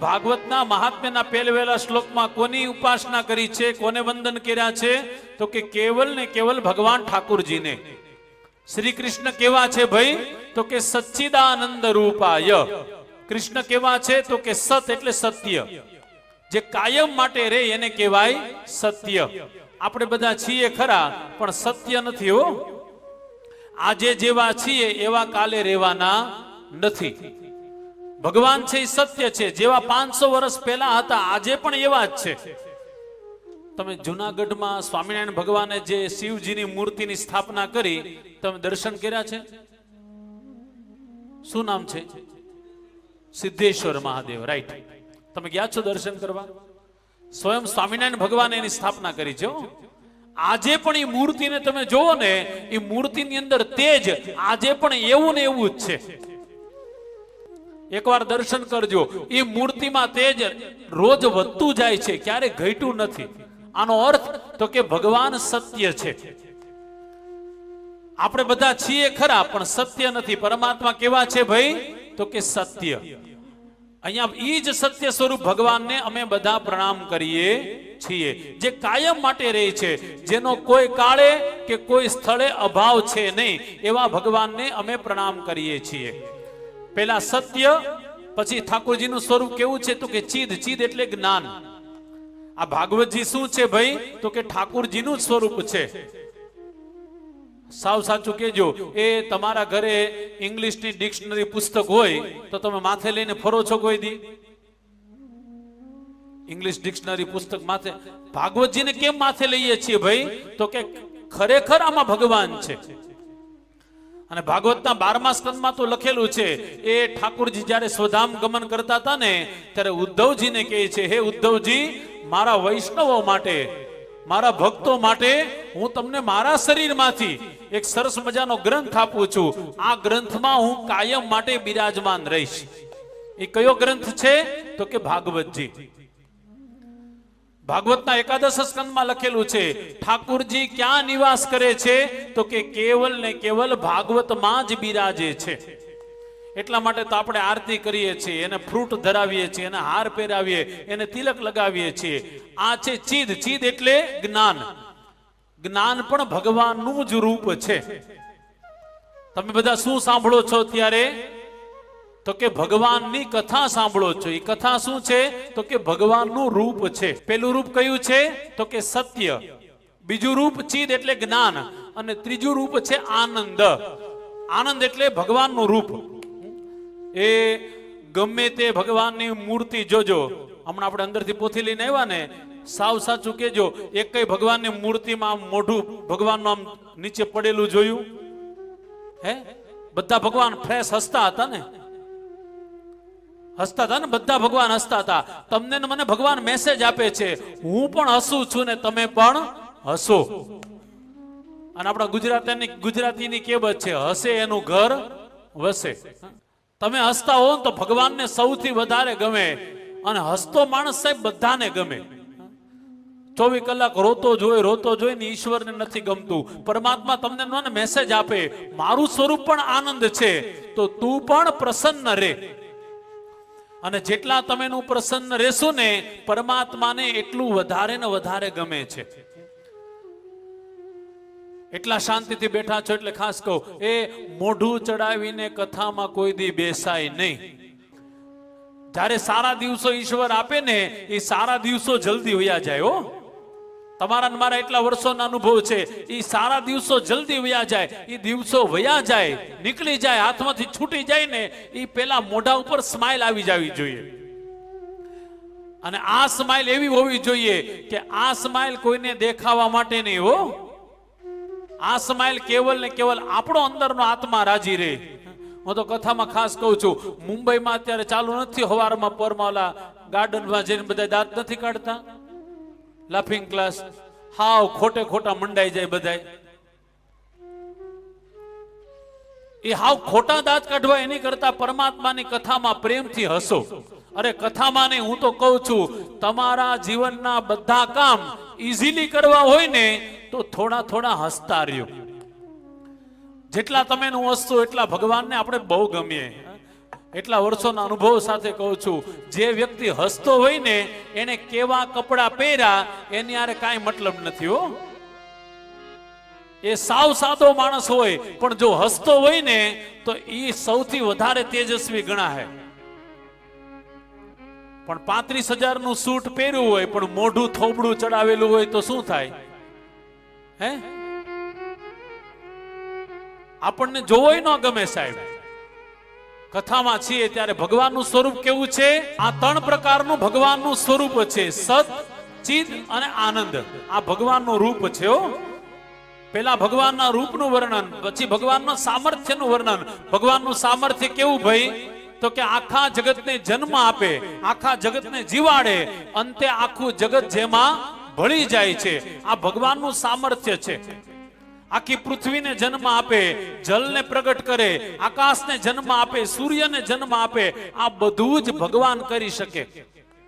ભાગવતના મહાત્મ્યના પહેલવેલા શ્લોકમાં કોની ઉપાસના કરી છે, કોને વંદન કર્યા છે, તો કે કેવલ ને કેવલ ભગવાન ઠાકુરજીને. શ્રી કૃષ્ણ કેવા છે ભાઈ? તો કે સચ્ચિદાનંદ રૂપાય. કૃષ્ણ કેવા છે? તો કે સત એટલે સત્ય. જે કાયમ માટે રે એને કહેવાય સત્ય. આપણે બધા છીએ ખરા, પણ સત્ય નથી હો. આજે જેવા છીએ એવા કાલે રહેવાના નથી. ભગવાન છે એ સત્ય છે. જેવા પાંચસો વર્ષ પહેલા હતા, આજે પણ એવા જ છે. તમે જુનાગઢમાં સ્વામિનારાયણ ભગવાને જે શિવજીની મૂર્તિની સ્થાપના કરી, તમે દર્શન કર્યા છે? શું નામ છે? સિદ્ધેશ્વર મહાદેવ રાઈટ તમે ગયા છો દર્શન કરવા? સ્વયં સ્વામિનારાયણ ભગવાને એની સ્થાપના કરી છે આજે પણ એ મૂર્તિને તમે જોવો ને, એ મૂર્તિની અંદર તેજ, આજે પણ એવું ને એવું જ છે. એકવાર દર્શન કરજો. એ મૂર્તિમાં તેજ રોજ વધતું જાય છે ક્યારે ઘટ્યું નથી. આનો અર્થ તો કે ભગવાન સત્ય છે. આપણે બધા છીએ ખરા, પણ સત્ય નથી. પરમાત્મા કેવા છે ભાઈ? તો કે સત્ય. અહીંયા ઈ જ સત્ય સ્વરૂપ ભગવાનને અમે બધા પ્રણામ કરીએ છીએ. જે કાયમ માટે રહે છે, જેનો કોઈ કાળે કે કોઈ સ્થળે અભાવ છે નહીં, એવા ભગવાનને અમે પ્રણામ કરીએ છીએ. પેલા સત્ય, પછી ઠાકોરજીનું સ્વરૂપ કેવું છે તો કે ચીદ ચીદ એટલે જ્ઞાન. આ ભાગવતજી શું છે ભાઈ? તો કે ઠાકોરજીનું સ્વરૂપ છે. સાવ સાચું કેજો એ તમારા ઘરે ઇંગ્લિશની ડિક્શનરી પુસ્તક હોય, તો તમે માથે લઈને ફરો છો કોઈ દી. ઇંગ્લિશ ડિક્શનરી પુસ્તક માથે. ભાગવતજીને કેમ માથે લઈએ છીએ ભાઈ? તો કે ખરેખર આમાં ભગવાન છે. અને ભાગવતના બારમા સ્કંદમાં તો લખેલું છે, એ ઠાકુરજી જ્યારે સ્વધામ ગમન કરતા હતા ને, ત્યારે ઉદ્ધવજીને કહે છે, હે ઉદ્ધવજી, મારા વૈષ્ણવો માટે, મારા ભક્તો માટે હું તમને મારા શરીરમાંથી એક સરસ મજાનો ગ્રંથ આપું છું. આ ગ્રંથમાં હું કાયમ માટે બિરાજમાન રહીશ. એ કયો ગ્રંથ છે? તો કે ભાગવતજી. ભાગવતના એકાદશ સ્કંદમાં લખેલું છે, ઠાકુરજી ક્યાં નિવાસ કરે છે? તો કે કેવલ ને કેવલ ભાગવતમાં જ બિરાજે છે. એટલા માટે તો આપણે આરતી કરીએ છીએ, એને ફ્રૂટ ધરાવીએ છીએ, એને હાર પહેરાવીએ, એને તિલક લગાવીએ છીએ. આ છે ચીદ ચીદ એટલે જ્ઞાન. જ્ઞાન પણ ભગવાનનું જ રૂપ છે. તમે બધા શું સાંભળો છો ત્યારે તો કે ભગવાનની કથા સાંભળો છો. એ કથા શું છે? તો કે ભગવાનનું રૂપ છે. પેલું રૂપ કયું છે? તો કે સત્ય. બીજું રૂપ ચિદ એટલે જ્ઞાન. અને ત્રીજું રૂપ છે આનંદ. આનંદ એટલે ભગવાનનું રૂપ. એ ગમે તે ભગવાનની મૂર્તિ જોજો. હમણાં આપણે અંદરથી પોથી લઈને આવ્યા ને, સાવ સાચું કેજો એક કઈ ભગવાનની મૂર્તિમાં આમ મોઢું ભગવાનનું આમ નીચે પડેલું જોયું? હે? બધા ભગવાન ફ્રેશ હસતા હતા ને. હસતા હતા ને? બધા ભગવાન હસતા હતા. તમને મને ભગવાન મેસેજ આપે છે. હું પણ હસું છું ને તમે પણ હસો. અને આપણા ગુજરાતીની ગુજરાતીની કહેવત છે, હસે એનું ઘર વસે. તમે હસતા હો તો ભગવાનને સૌથી વધારે ગમે. અને હસતો માણસ સાહેબ બધાને ગમે. ચોવીસ કલાક રોતો જોઈ રોતો જોઈ ને ઈશ્વરને નથી ગમતું. પરમાત્મા તમને મને મેસેજ આપે. મારું સ્વરૂપ પણ આનંદ છે. તો તું પણ પ્રસન્ન રહે. અને જેટલા તમે પ્રસન્ન રહેશો ને, પરમાત્માને એટલું વધારે ને વધારે ગમે છે. એટલા શાંતિથી બેઠા છો એટલે ખાસ કહું, એ મોઢું ચડાવીને કથામાં કોઈ દી બેસાય નહીં. જ્યારે સારા દિવસો ઈશ્વર આપે ને, એ સારા દિવસો જલ્દી વયા જાય હો. તમારા મારા એટલા વર્ષોના અનુભવ છે. એ સારા દિવસો જલ્દી વયા જાય. એ દિવસો વયા જાય, નીકળી જાય, હાથમાંથી છૂટી જાય ને એ પેલા મોઢા ઉપર સ્માઇલ આવી જવી જોઈએ. અને આ સ્માઇલ એવી હોવી જોઈએ કે આ સ્માઇલ કોઈને દેખાવા માટે નહીં હો. આ સ્માઇલ કેવલ ને કેવલ આપણો અંદરનો આત્મા રાજી રહે. હું તો કથામાં ખાસ કહું છું, મુંબઈમાં અત્યારે ચાલુ નથી, હવારમાં પરમાલા ગાર્ડનમાં જઈને બધા દાંત નથી કાઢતા. લાફિંગ ક્લાસ હાવ ખોટે ખોટા મંડાઈ જાય બધાય. એ હાવ ખોટા દાંત કાઢવા એની કરતા પરમાત્માની કથામાં પ્રેમથી હસો. અરે કથામાં નહીં, હું તો કહું છું, તમારા જીવનના બધા કામ ઈઝીલી કરવા હોય ને, તો થોડા થોડા હસતા રહ્યો. જેટલા તમે નું હસશો એટલા ભગવાનને આપણે બહુ ગમીએ. એટલા વર્ષોના અનુભવ સાથે કહું છું, જે વ્યક્તિ હસતો હોય ને, એને કેવા કપડા પહેર્યા, એની આરે કાંઈ મતલબ નથી હો. એ સાવ સાદો માણસ હોય, પણ જો હસતો હોય ને, તો એ સૌથી વધારે તેજસ્વી ગણાય પણ પાંત્રીસનું સૂટ પહેર્યું હોય, પણ મોઢું થોબડું ચડાવેલું હોય, તો શું થાય? હે? આપણને જોવોય ન ગમે સાહેબ. કથામાં છીએ ત્યારે ભગવાનનું સ્વરૂપ કેવું છે? આ ત્રણ પ્રકારનું ભગવાનનું સ્વરૂપ છે. સત ચિત અને આનંદ. આ ભગવાનનું રૂપ છે હો. પેલા ભગવાનના રૂપનું વર્ણન, પછી ભગવાનના સામર્થ્યનું વર્ણન. ભગવાનનું સામર્થ્ય કેવું ભાઈ? તો કે આખા જગતને જન્મ આપે, આખા જગતને જીવાડે. અંતે આખું જગત જેમાં ભળી જાય છે. આ ભગવાનનું સામર્થ્ય છે. આખી પૃથ્વીને જન્મ આપે, જલને પ્રગટ કરે, આકાશને જન્મ આપે, સૂર્યને જન્મ આપે, આ બધું જ ભગવાન કરી શકે.